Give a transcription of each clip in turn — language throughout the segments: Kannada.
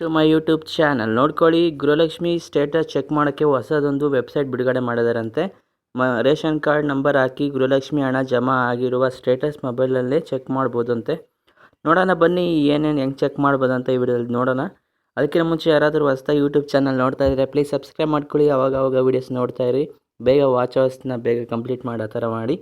ಟು ಮೈ ಯೂಟ್ಯೂಬ್ ಚಾನಲ್ ನೋಡ್ಕೊಳ್ಳಿ, ಗೃಹಲಕ್ಷ್ಮಿ ಸ್ಟೇಟಸ್ ಚೆಕ್ ಮಾಡೋಕ್ಕೆ ಹೊಸದೊಂದು ವೆಬ್ಸೈಟ್ ಬಿಡುಗಡೆ ಮಾಡಿದಾರಂತೆ. ಮ, ರೇಷನ್ ಕಾರ್ಡ್ ನಂಬರ್ ಹಾಕಿ ಗೃಹಲಕ್ಷ್ಮಿ ಹಣ ಜಮಾ ಆಗಿರುವ ಸ್ಟೇಟಸ್ ಮೊಬೈಲಲ್ಲೇ ಚೆಕ್ ಮಾಡ್ಬೋದಂತೆ. ನೋಡೋಣ, ಬನ್ನಿ ಏನೇನು ಹೆಂಗೆ ಚೆಕ್ ಮಾಡ್ಬೋದಂತ ಈ ವಿಡಿಯೋದಲ್ಲಿ ನೋಡೋಣ. ಅದಕ್ಕಿಂತ ಮುಂಚೆ ಯಾರಾದರೂ ಹೊಸ್ದಾಗಿ ಯೂಟ್ಯೂಬ್ ಚಾನಲ್ ನೋಡ್ತಾ ಇದ್ದರೆ ಪ್ಲೀಸ್ ಸಬ್ಸ್ಕ್ರೈಬ್ ಮಾಡ್ಕೊಳ್ಳಿ. ಅವಾಗ ಅವಾಗ ವೀಡಿಯೋಸ್ ನೋಡ್ತಾ ಇರಿ. ಬೇಗ ವಾಚ್ ಅವರ್ಸ್ನ ಬೇಗ ಕಂಪ್ಲೀಟ್ ಮಾಡೋ ಥರ ಮಾಡಿ.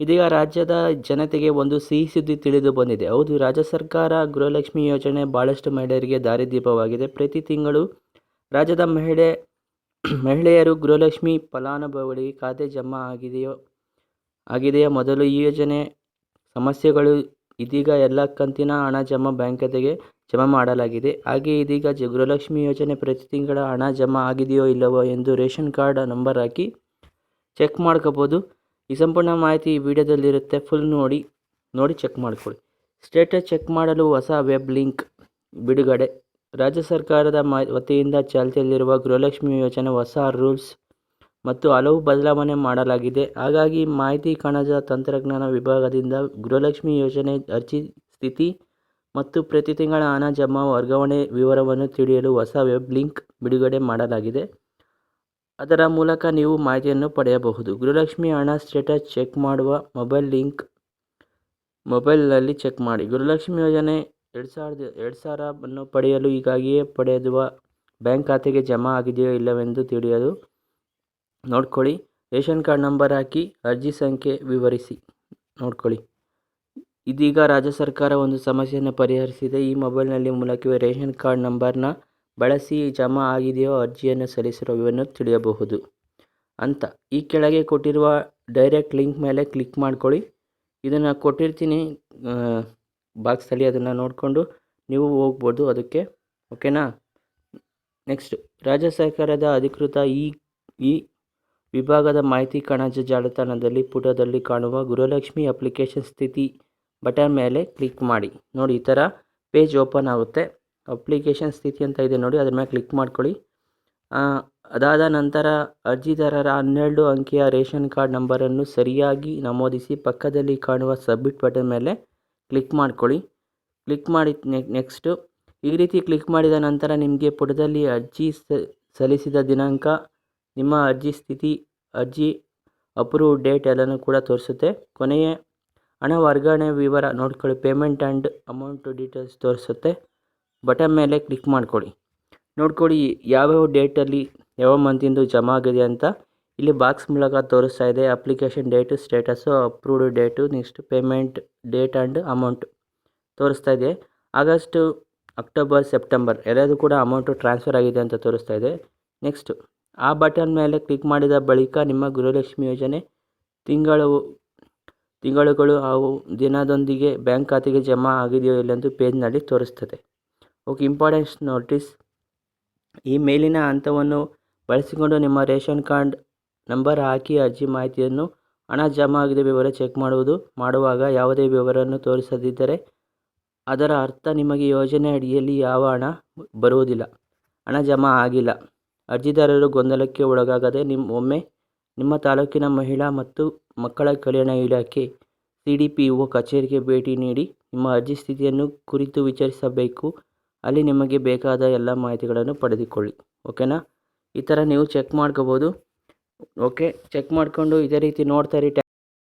ಇದೀಗ ರಾಜ್ಯದ ಜನತೆಗೆ ಒಂದು ಸಿಹಿ ಸುದ್ದಿ ತಿಳಿದು ಬಂದಿದೆ. ಹೌದು, ರಾಜ್ಯ ಸರ್ಕಾರ ಗೃಹಲಕ್ಷ್ಮಿ ಯೋಜನೆ ಭಾಳಷ್ಟು ಮಹಿಳೆಯರಿಗೆ ದಾರಿದೀಪವಾಗಿದೆ. ಪ್ರತಿ ತಿಂಗಳು ರಾಜ್ಯದ ಮಹಿಳೆ, ಮಹಿಳೆಯರು ಗೃಹಲಕ್ಷ್ಮಿ ಫಲಾನುಭವಿಗಳಿಗೆ ಖಾತೆ ಜಮಾ ಆಗಿದೆಯೋ ಆಗಿದೆಯೋ ಮೊದಲು ಈ ಯೋಜನೆ ಸಮಸ್ಯೆಗಳು ಇದೀಗ ಎಲ್ಲ ಕಂತಿನ ಹಣ ಜಮಾ ಬ್ಯಾಂಕ್ ಖಾತೆಗೆ ಜಮಾ ಮಾಡಲಾಗಿದೆ. ಹಾಗೆ ಇದೀಗ ಜ, ಗೃಹಲಕ್ಷ್ಮಿ ಯೋಜನೆ ಪ್ರತಿ ತಿಂಗಳ ಹಣ ಜಮಾ ಆಗಿದೆಯೋ ಇಲ್ಲವೋ ಎಂದು ರೇಷನ್ ಕಾರ್ಡ್ ನಂಬರ್ ಹಾಕಿ ಚೆಕ್ ಮಾಡ್ಕೋಬೋದು. ಈ ಸಂಪೂರ್ಣ ಮಾಹಿತಿ ಈ ವಿಡಿಯೋದಲ್ಲಿರುತ್ತೆ. ಫುಲ್ ನೋಡಿ ನೋಡಿ ಚೆಕ್ ಮಾಡಿಕೊಳ್ಳಿ. ಸ್ಟೇಟಸ್ ಚೆಕ್ ಮಾಡಲು ಹೊಸ ವೆಬ್ ಲಿಂಕ್ ಬಿಡುಗಡೆ. ರಾಜ್ಯ ಸರ್ಕಾರದ ಮಾ, ವತಿಯಿಂದ ಚಾಲ್ತಿಯಲ್ಲಿರುವ ಗೃಹಲಕ್ಷ್ಮಿ ಯೋಜನೆ ಹೊಸ ರೂಲ್ಸ್ ಮತ್ತು ಹಲವು ಬದಲಾವಣೆ ಮಾಡಲಾಗಿದೆ. ಹಾಗಾಗಿ ಮಾಹಿತಿ ಕಣಜ ತಂತ್ರಜ್ಞಾನ ವಿಭಾಗದಿಂದ ಗೃಹಲಕ್ಷ್ಮಿ ಯೋಜನೆ ಅರ್ಜಿ ಸ್ಥಿತಿ ಮತ್ತು ಪ್ರತಿ ತಿಂಗಳ ಹಣ ಜಮಾ ವರ್ಗಾವಣೆ ವಿವರವನ್ನು ತಿಳಿಯಲು ಹೊಸ ವೆಬ್ ಲಿಂಕ್ ಬಿಡುಗಡೆ ಮಾಡಲಾಗಿದೆ. ಅದರ ಮೂಲಕ ನೀವು ಮಾಹಿತಿಯನ್ನು ಪಡೆಯಬಹುದು. ಗೃಹಲಕ್ಷ್ಮಿ ಹಣ ಸ್ಟೇಟಸ್ ಚೆಕ್ ಮಾಡುವ ಮೊಬೈಲ್ ಲಿಂಕ್ ಮೊಬೈಲ್ನಲ್ಲಿ ಚೆಕ್ ಮಾಡಿ. ಗೃಹಲಕ್ಷ್ಮಿ ಯೋಜನೆ ಎರಡು ಸಾವಿರದ, ಎರಡು ಸಾವಿರವನ್ನು ಪಡೆಯಲು ಈಗಾಗಿಯೇ ಪಡೆಯುವ ಬ್ಯಾಂಕ್ ಖಾತೆಗೆ ಜಮಾ ಆಗಿದೆಯೋ ಇಲ್ಲವೆಂದು ತಿಳಿಯಲು ನೋಡ್ಕೊಳ್ಳಿ. ರೇಷನ್ ಕಾರ್ಡ್ ನಂಬರ್ ಹಾಕಿ ಅರ್ಜಿ ಸಂಖ್ಯೆ ವಿವರಿಸಿ. ನೋಡ್ಕೊಳ್ಳಿ. ಇದೀಗ ರಾಜ್ಯ ಸರ್ಕಾರ ಒಂದು ಸಮಸ್ಯೆಯನ್ನು ಪರಿಹರಿಸಿದೆ. ಈ ಮೊಬೈಲ್ನಲ್ಲಿ ಮೂಲಕವೇ ರೇಷನ್ ಕಾರ್ಡ್ ನಂಬರ್ನ ಬಳಸಿ ಜಮಾ ಆಗಿದೆಯೋ ಅರ್ಜಿಯನ್ನು ಸಲ್ಲಿಸಿರೋ ವಿವರನ್ನು ತಿಳಿಯಬಹುದು. ಅಂತ. ಈ ಕೆಳಗೆ ಕೊಟ್ಟಿರುವ ಡೈರೆಕ್ಟ್ ಲಿಂಕ್ ಮೇಲೆ ಕ್ಲಿಕ್ ಮಾಡ್ಕೊಳ್ಳಿ. ಇದನ್ನು ಕೊಟ್ಟಿರ್ತೀನಿ. ಬಾಕ್ಸಲ್ಲಿ ಅದನ್ನು ನೋಡಿಕೊಂಡು ನೀವು ಹೋಗ್ಬೋದು ಅದಕ್ಕೆ. ಓಕೆನಾ ನೆಕ್ಸ್ಟ್ ರಾಜ್ಯ ಸರ್ಕಾರದ ಅಧಿಕೃತ ಈ ಈ ವಿಭಾಗದ ಮಾಹಿತಿ ಕಣಜ ಜಾಲತಾಣದಲ್ಲಿ ಪುಟದಲ್ಲಿ ಕಾಣುವ ಗೃಹಲಕ್ಷ್ಮಿ ಅಪ್ಲಿಕೇಶನ್ ಸ್ಥಿತಿ ಬಟನ್ ಮೇಲೆ ಕ್ಲಿಕ್ ಮಾಡಿ. ನೋಡಿ, ಈ ಥರ ಪೇಜ್ ಓಪನ್ ಆಗುತ್ತೆ. ಅಪ್ಲಿಕೇಶನ್ ಸ್ಥಿತಿ ಅಂತ ಇದೆ ನೋಡಿ, ಅದ್ರ ಮೇಲೆ ಕ್ಲಿಕ್ ಮಾಡ್ಕೊಳ್ಳಿ. ಅದಾದ ನಂತರ ಅರ್ಜಿದಾರರ ಹನ್ನೆರಡು ಅಂಕಿಯ ರೇಷನ್ ಕಾರ್ಡ್ ನಂಬರನ್ನು ಸರಿಯಾಗಿ ನಮೂದಿಸಿ ಪಕ್ಕದಲ್ಲಿ ಕಾಣುವ ಸಬ್ಮಿಟ್ ಬಟನ್ ಮೇಲೆ ಕ್ಲಿಕ್ ಮಾಡ್ಕೊಳ್ಳಿ. ಕ್ಲಿಕ್ ಮಾಡಿ ನೆಕ್ಸ್ಟು. ಈ ರೀತಿ ಕ್ಲಿಕ್ ಮಾಡಿದ ನಂತರ ನಿಮಗೆ ಪುಟದಲ್ಲಿ ಅರ್ಜಿ ಸಲ್ಲಿಸಿದ ದಿನಾಂಕ, ನಿಮ್ಮ ಅರ್ಜಿ ಸ್ಥಿತಿ, ಅರ್ಜಿ ಅಪ್ರೂವ್ ಡೇಟ್ ಎಲ್ಲನೂ ಕೂಡ ತೋರಿಸುತ್ತೆ. ಕೊನೆಯ ಹಣ ವರ್ಗಾವಣೆ ವಿವರ ನೋಡ್ಕೊಳ್ಳಿ. ಪೇಮೆಂಟ್ ಆ್ಯಂಡ್ ಅಮೌಂಟ್ ಡೀಟೇಲ್ಸ್ ತೋರಿಸುತ್ತೆ. ಬಟನ್ ಮೇಲೆ ಕ್ಲಿಕ್ ಮಾಡ್ಕೊಳ್ಳಿ ನೋಡ್ಕೊಳ್ಳಿ ಯಾವ್ಯಾವ ಡೇಟಲ್ಲಿ ಯಾವ ಮಂತಿಂದು ಜಮಾ ಆಗಿದೆ ಅಂತ. ಇಲ್ಲಿ ಬಾಕ್ಸ್ ಮೂಲಕ ತೋರಿಸ್ತಾ ಇದೆ application date status approved date, next payment date and amount ತೋರಿಸ್ತಾ ಇದೆ. ಆಗಸ್ಟು, ಅಕ್ಟೋಬರ್, ಸೆಪ್ಟೆಂಬರ್ ಎಲ್ಲದೂ ಕೂಡ ಅಮೌಂಟು ಟ್ರಾನ್ಸ್ಫರ್ ಆಗಿದೆ ಅಂತ ತೋರಿಸ್ತಾ ಇದೆ. ನೆಕ್ಸ್ಟು, ಆ ಬಟನ್ ಮೇಲೆ ಕ್ಲಿಕ್ ಮಾಡಿದ ಬಳಿಕ ನಿಮ್ಮ ಗೃಹಲಕ್ಷ್ಮಿ ಯೋಜನೆ ತಿಂಗಳು, ತಿಂಗಳುಗಳು ಹಾಗೂ ದಿನದೊಂದಿಗೆ ಬ್ಯಾಂಕ್ ಖಾತೆಗೆ ಜಮಾ ಆಗಿದೆಯೋ ಇಲ್ಲಂದು ಪೇಜ್ನಲ್ಲಿ ತೋರಿಸ್ತದೆ. Okay importance notice. ಈ ಮೇಲಿನ ಹಂತವನ್ನು ಬಳಸಿಕೊಂಡು ನಿಮ್ಮ ರೇಷನ್ ಕಾರ್ಡ್ ನಂಬರ್ ಹಾಕಿ ಅರ್ಜಿ ಮಾಹಿತಿಯನ್ನು ಹಣ ಜಮಾ ಆಗಿದೆ ವಿವರ ಚೆಕ್ ಮಾಡುವುದು. ಮಾಡುವಾಗ ಯಾವುದೇ ವಿವರವನ್ನು ತೋರಿಸದಿದ್ದರೆ ಅದರ ಅರ್ಥ ನಿಮಗೆ ಯೋಜನೆ ಅಡಿಯಲ್ಲಿ ಯಾವ ಹಣ ಬರುವುದಿಲ್ಲ. ಹಣ ಜಮಾ ಆಗಿಲ್ಲ. ಅರ್ಜಿದಾರರು ಗೊಂದಲಕ್ಕೆ ಒಳಗಾಗದೆ ನಿಮ್ಮ ಒಮ್ಮೆ ನಿಮ್ಮ ತಾಲೂಕಿನ ಮಹಿಳಾ ಮತ್ತು ಮಕ್ಕಳ ಕಲ್ಯಾಣ ಇಲಾಖೆ ಸಿ ಡಿ ಪಿ ಒ ಕಚೇರಿಗೆ ಭೇಟಿ ನೀಡಿ ನಿಮ್ಮ ಅರ್ಜಿ ಸ್ಥಿತಿಯನ್ನು ಕುರಿತು ವಿಚಾರಿಸಬೇಕು. ಅಲ್ಲಿ ನಿಮಗೆ ಬೇಕಾದ ಎಲ್ಲ ಮಾಹಿತಿಗಳನ್ನು ಪಡೆದುಕೊಳ್ಳಿ. ಓಕೆನಾ? ಈ ಥರ ನೀವು ಚೆಕ್ ಮಾಡ್ಕೋಬೋದು. ಓಕೆ ಚೆಕ್ ಮಾಡಿಕೊಂಡು ಇದೇ ರೀತಿ ನೋಡ್ತಾ ಇರಿ.